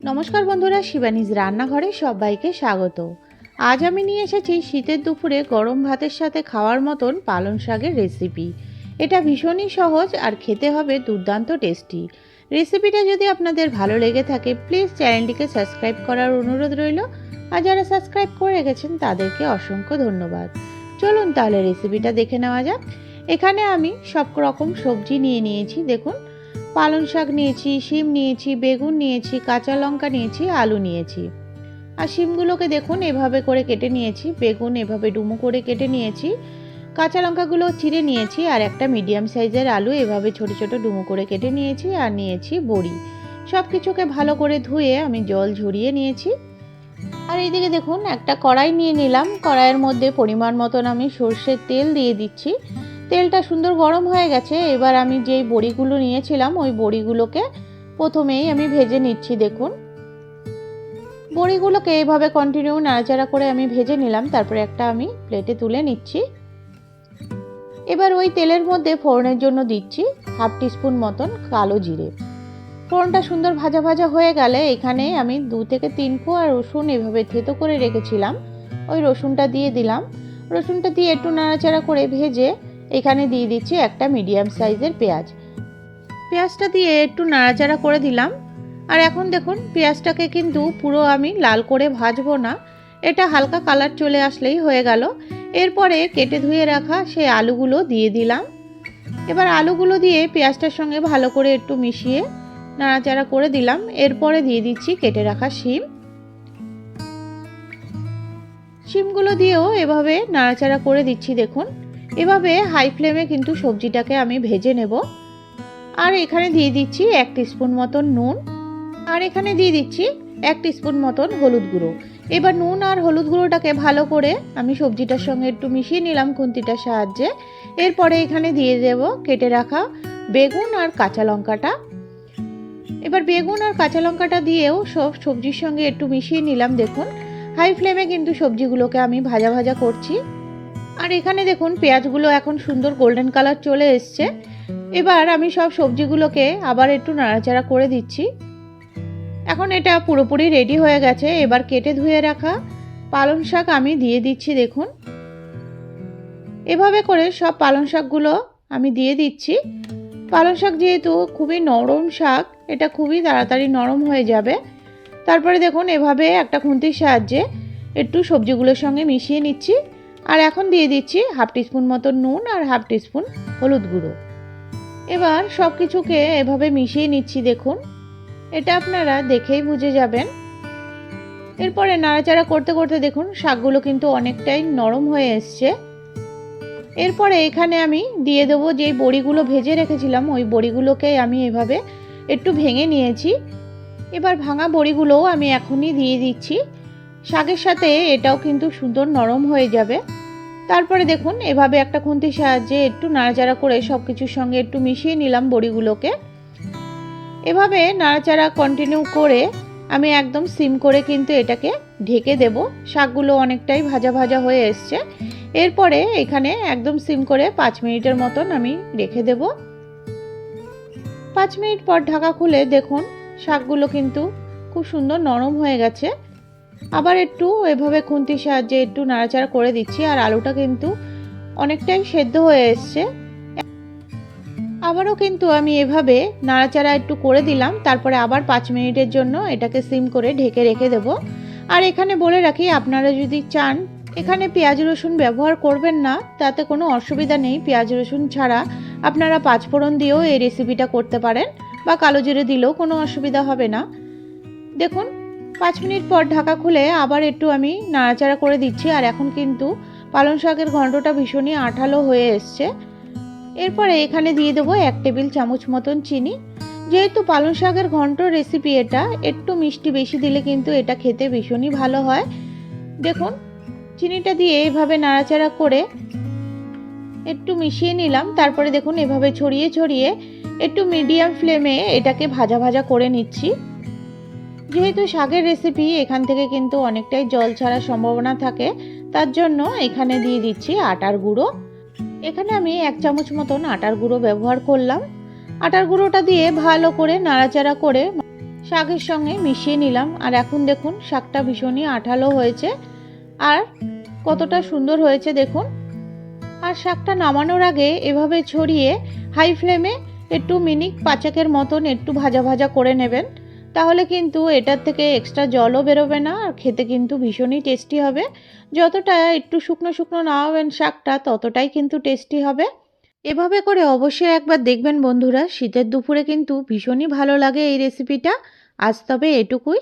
নমস্কার বন্ধুরা, শিবানীজ রান্নাঘরে সবাইকে স্বাগত। আজ আমি নিয়ে এসেছি শীতের দুপুরে গরম ভাতের সাথে খাওয়ার মতন পালং শাকের রেসিপি। এটা ভীষণই সহজ আর খেতে হবে দুর্দান্ত টেস্টি। রেসিপিটা যদি আপনাদের ভালো লেগে থাকে, প্লিজ চ্যানেলটিকে সাবস্ক্রাইব করার অনুরোধ রইল। আর যারা সাবস্ক্রাইব করে রেখেছেন, তাদেরকে অসংখ্য ধন্যবাদ। চলুন তাহলে রেসিপিটা দেখে নেওয়া যাক। এখানে আমি সব রকম সবজি নিয়ে নিয়েছি, দেখুন। পালং শাক নিয়েছি, শিম নিয়েছি, বেগুন নিয়েছি, কাঁচা লঙ্কা নিয়েছি, আলু নিয়েছি। আর শিমগুলোকে দেখুন, এভাবে করে কেটে নিয়েছি, বেগুন এভাবে ডুমো করে কেটে নিয়েছি। কাঁচা লঙ্কাগুলো চিড়ে নিয়েছি আর একটা মিডিয়াম সাইজের আলু এভাবে ছোট ছোট ডুমো করে কেটে নিয়েছি আর নিয়েছি বড়ি। সব কিছুকে ভালো করে ধুয়ে আমি জল ঝরিয়ে নিয়েছি। আর এইদিকে দেখুন, একটা কড়াই নিয়ে নিলাম। কড়াইয়ের মধ্যে পরিমাণ মতন আমি সর্ষের তেল দিয়ে দিচ্ছি। তেলটা সুন্দর গরম হয়ে গেছে, এবার আমি যেই বড়িগুলো নিয়েছিলাম, ওই বড়িগুলোকে প্রথমেই আমি ভেজে নিচ্ছি, দেখুন। বড়িগুলোকে এইভাবে কন্টিনিউ নাড়াচাড়া করে আমি ভেজে নিলাম, তারপরে একটা আমি প্লেটে তুলে নিচ্ছি। এবার ওই তেলের মধ্যে ফোড়নের জন্য দিচ্ছি হাফ টিস্পুন মতন কালো জিরে। ফোড়নটা সুন্দর ভাজা ভাজা হয়ে গেলে এখানে আমি দু থেকে তিন কোয়া রসুন এভাবে থেতো করে রেখেছিলাম। ওই রসুনটা দিয়ে দিলাম। রসুনটা দিয়ে একটু নাড়াচাড়া করে ভেজে এখানে দিয়ে দিচ্ছি একটা মিডিয়াম সাইজের পেঁয়াজ। পেঁয়াজটা দিয়ে একটু নাড়াচাড়া করে দিলাম। আর এখন দেখুন, পেঁয়াজটাকে কিন্তু পুরো আমি লাল করে ভাজবো না। এটা হালকা কালার চলে আসলেই হয়ে গেল। এরপরে কেটে ধুয়ে রাখা সেই আলুগুলো দিয়ে দিলাম। এবার আলুগুলো দিয়ে পেঁয়াজটার সঙ্গে ভালো করে একটু মিশিয়ে নাড়াচাড়া করে দিলাম। এরপরে দিয়ে দিচ্ছি কেটে রাখা শিম। শিমগুলো দিয়েও এভাবে নাড়াচাড়া করে দিচ্ছি দেখুন। এভাবে হাই ফ্লেমে কিন্তু সবজিটাকে আমি ভেজে নেব। আর এখানে দিয়ে দিচ্ছি এক স্পুন মতন নুন। আর এখানে দিয়ে দিচ্ছি এক স্পুন মতন হলুদ গুঁড়ো। এবার নুন আর হলুদ গুঁড়োটাকে ভালো করে আমি সবজিটার সঙ্গে একটু মিশিয়ে নিলাম খুন্তিটার সাহায্যে। এরপরে এখানে দিয়ে দেব কেটে রাখা বেগুন আর কাঁচা লঙ্কাটা। এবার বেগুন আর কাঁচা লঙ্কাটা দিয়েও সব সবজির সঙ্গে একটু মিশিয়ে নিলাম দেখুন। হাই ফ্লেমে কিন্তু সবজিগুলোকে আমি ভাজা ভাজা করছি। আর এখানে দেখুন, পেঁয়াজগুলো এখন সুন্দর গোল্ডেন কালার চলে এসছে। এবার আমি সব সবজিগুলোকে আবার একটু নাড়াচাড়া করে দিচ্ছি। এখন এটা পুরোপুরি রেডি হয়ে গেছে। এবার কেটে ধুয়ে রাখা পালং শাক আমি দিয়ে দিচ্ছি, দেখুন। এভাবে করে সব পালং শাকগুলো আমি দিয়ে দিচ্ছি। পালং শাক যেহেতু খুবই নরম শাক, এটা খুবই তাড়াতাড়ি নরম হয়ে যাবে। তারপরে দেখুন, এভাবে একটা খুন্তির সাহায্যে একটু সবজিগুলোর সঙ্গে মিশিয়ে নিচ্ছি। আর এখন দিয়ে দিচ্ছি হাফ টিস্পুন মতো নুন আর হাফ টিস্পুন হলুদ গুঁড়ো। এবার সব কিছুকে এভাবে মিশিয়ে নিচ্ছি দেখুন। এটা আপনারা দেখেই বুঝে যাবেন। এরপরে নাড়াচাড়া করতে করতে দেখুন, শাকগুলো কিন্তু অনেকটাই নরম হয়ে এসছে। এরপরে এখানে আমি দিয়ে দেবো যে বড়িগুলো ভেজে রেখেছিলাম, ওই বড়িগুলোকে আমি এভাবে একটু ভেঙে নিয়েছি। এবার ভাঙা বড়িগুলোও আমি এখনই দিয়ে দিচ্ছি। শাকের সাথে এটাও কিন্তু সুন্দর নরম হয়ে যাবে। তারপরে দেখুন, এভাবে একটা খুন্তির সাহায্যে একটু নাড়াচাড়া করে সব কিছুর সঙ্গে একটু মিশিয়ে নিলাম বড়িগুলোকে। এভাবে নাড়াচাড়া কন্টিনিউ করে আমি একদম সিম করে কিন্তু এটাকে ঢেকে দেব। শাকগুলো অনেকটাই ভাজা ভাজা হয়ে এসছে। এরপরে এখানে একদম সিম করে পাঁচ মিনিটের মতন আমি রেখে দেব। পাঁচ মিনিট পর ঢাকা খুলে দেখুন, শাকগুলো কিন্তু খুব সুন্দর নরম হয়ে গেছে। আবার একটু এভাবে খুন্তির সাহায্যে একটু নাড়াচাড়া করে দিচ্ছি, আর আলুটা কিন্তু অনেকটাই সেদ্ধ হয়ে এসছে। আবারও কিন্তু আমি এভাবে নাড়াচাড়া একটু করে দিলাম, তারপরে আবার পাঁচ মিনিটের জন্য এটাকে সিম করে ঢেকে রেখে দেব। আর এখানে বলে রাখি, আপনারা যদি চান, এখানে পেঁয়াজ রসুন ব্যবহার করবেন না, তাতে কোনো অসুবিধা নেই। পেঁয়াজ রসুন ছাড়া আপনারা পাঁচফোড়ন দিয়েও এই রেসিপিটা করতে পারেন, বা কালো জিরে দিলেও কোনো অসুবিধা হবে না। দেখুন মিনিট পর ঢাকা খুলে আবার একটু আমি নাড়াচাড়া করে দিচ্ছি, আর এখন কিন্তু পালং শাকের ঘন্টটা ভীষণই আঠালো হয়ে এসছে। এরপরে এখানে দিয়ে দেবো এক টেবিল চামচ মতন চিনি। যেহেতু পালং শাকের ঘন্ট রেসিপি এটা, একটু মিষ্টি বেশি দিলে কিন্তু এটা খেতে ভীষণই ভালো হয়। দেখুন, চিনিটা দিয়ে এভাবে নাড়াচাড়া করে একটু মিশিয়ে নিলাম। তারপরে দেখুন, এভাবে ছড়িয়ে ছড়িয়ে একটু মিডিয়াম ফ্লেমে এটাকে ভাজা ভাজা করে নিচ্ছি। যেহেতু শাকের রেসিপি এখান থেকে কিন্তু অনেকটাই জল ছাড়ার সম্ভাবনা থাকে, তার জন্য এখানে দিয়ে দিচ্ছি আটার গুঁড়ো। এখানে আমি এক চামচ মতন আটার গুঁড়ো ব্যবহার করলাম। আটার গুঁড়োটা দিয়ে ভালো করে নাড়াচাড়া করে শাকের সঙ্গে মিশিয়ে নিলাম। আর এখন দেখুন, শাকটা ভীষণই আঠালো হয়েছে। আর কতটা সুন্দর হয়েছে দেখুন। আর শাকটা নামানোর আগে এভাবে ছড়িয়ে হাই ফ্লেমে একটু মিনিট পাঁচেকের মতন একটু ভাজা ভাজা করে নেবেন। তাহলে কিন্তু এটার থেকে এক্সট্রা জলও বেরোবে না, আর খেতে কিন্তু ভীষণই টেস্টি হবে। যতটা একটু শুকনো শুকনো না হবেন শাকটা, ততটাই কিন্তু টেস্টি হবে। এভাবে করে অবশ্যই একবার দেখবেন বন্ধুরা, শীতের দুপুরে কিন্তু ভীষণই ভালো লাগে এই রেসিপিটা আজ তবে এটুকুই।